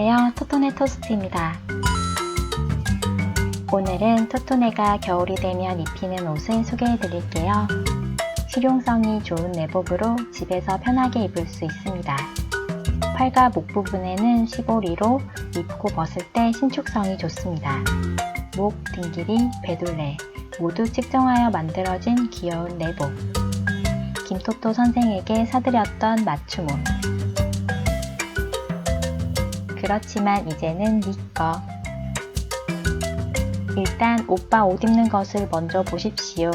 안녕하세요. 토토네 토스트입니다. 오늘은 토토네가 겨울이 되면 입히는 옷을 소개해 드릴게요. 실용성이 좋은 내복으로 집에서 편하게 입을 수 있습니다. 팔과 목 부분에는 시보리로 입고 벗을 때 신축성이 좋습니다. 목, 등 길이, 배둘레 모두 측정하여 만들어진 귀여운 내복. 김토토 선생에게 사드렸던 맞춤옷. 그렇지만 이제는 네 거. 일단 오빠 옷 입는 것을 먼저 보십시오.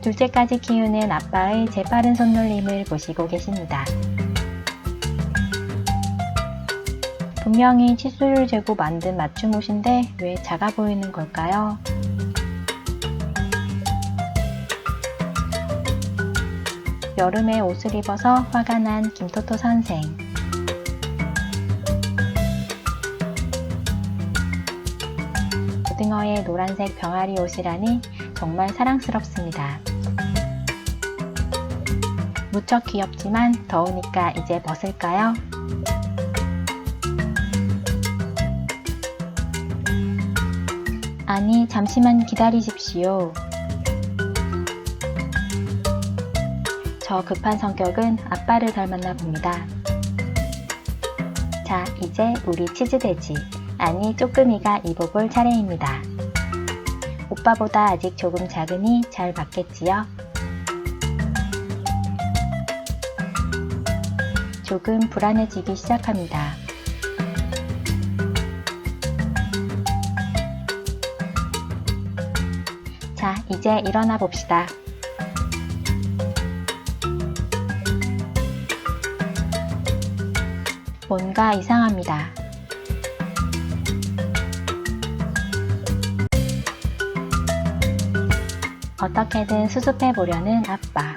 둘째까지 키우는 아빠의 재빠른 손놀림을 보시고 계십니다. 분명히 치수를 재고 만든 맞춤 옷인데 왜 작아 보이는 걸까요? 여름에 옷을 입어서 화가 난 김토토 선생. 고등어의 노란색 병아리 옷이라니 정말 사랑스럽습니다. 무척 귀엽지만 더우니까 이제 벗을까요? 아니, 잠시만 기다리십시오. 저 급한 성격은 아빠를 닮았나 봅니다. 자, 이제 우리 치즈돼지, 아니 쪼끄미가 입어볼 차례입니다. 오빠보다 아직 조금 작으니 잘 맞겠지요? 조금 불안해지기 시작합니다. 자, 이제 일어나 봅시다. 뭔가 이상합니다. 어떻게든 수습해 보려는 아빠.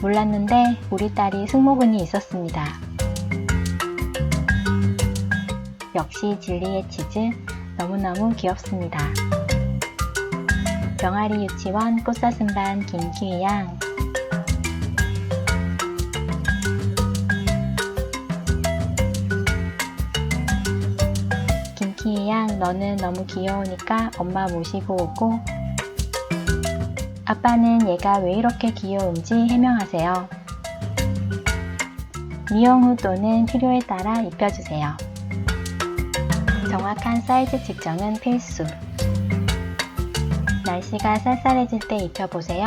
몰랐는데 우리 딸이 승모근이 있었습니다. 역시 진리의 치즈 너무너무 귀엽습니다. 병아리 유치원 꽃사슴반 김키위 양 김키위 양 너는 너무 귀여우니까 엄마 모시고 오고 아빠는 얘가 왜 이렇게 귀여운지 해명하세요. 미용 후 또는 필요에 따라 입혀주세요. 정확한 사이즈 측정은 필수. 날씨가 쌀쌀해질 때 입혀보세요.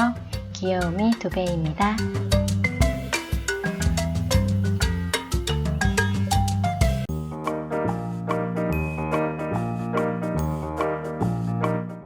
귀여움이 두 배입니다.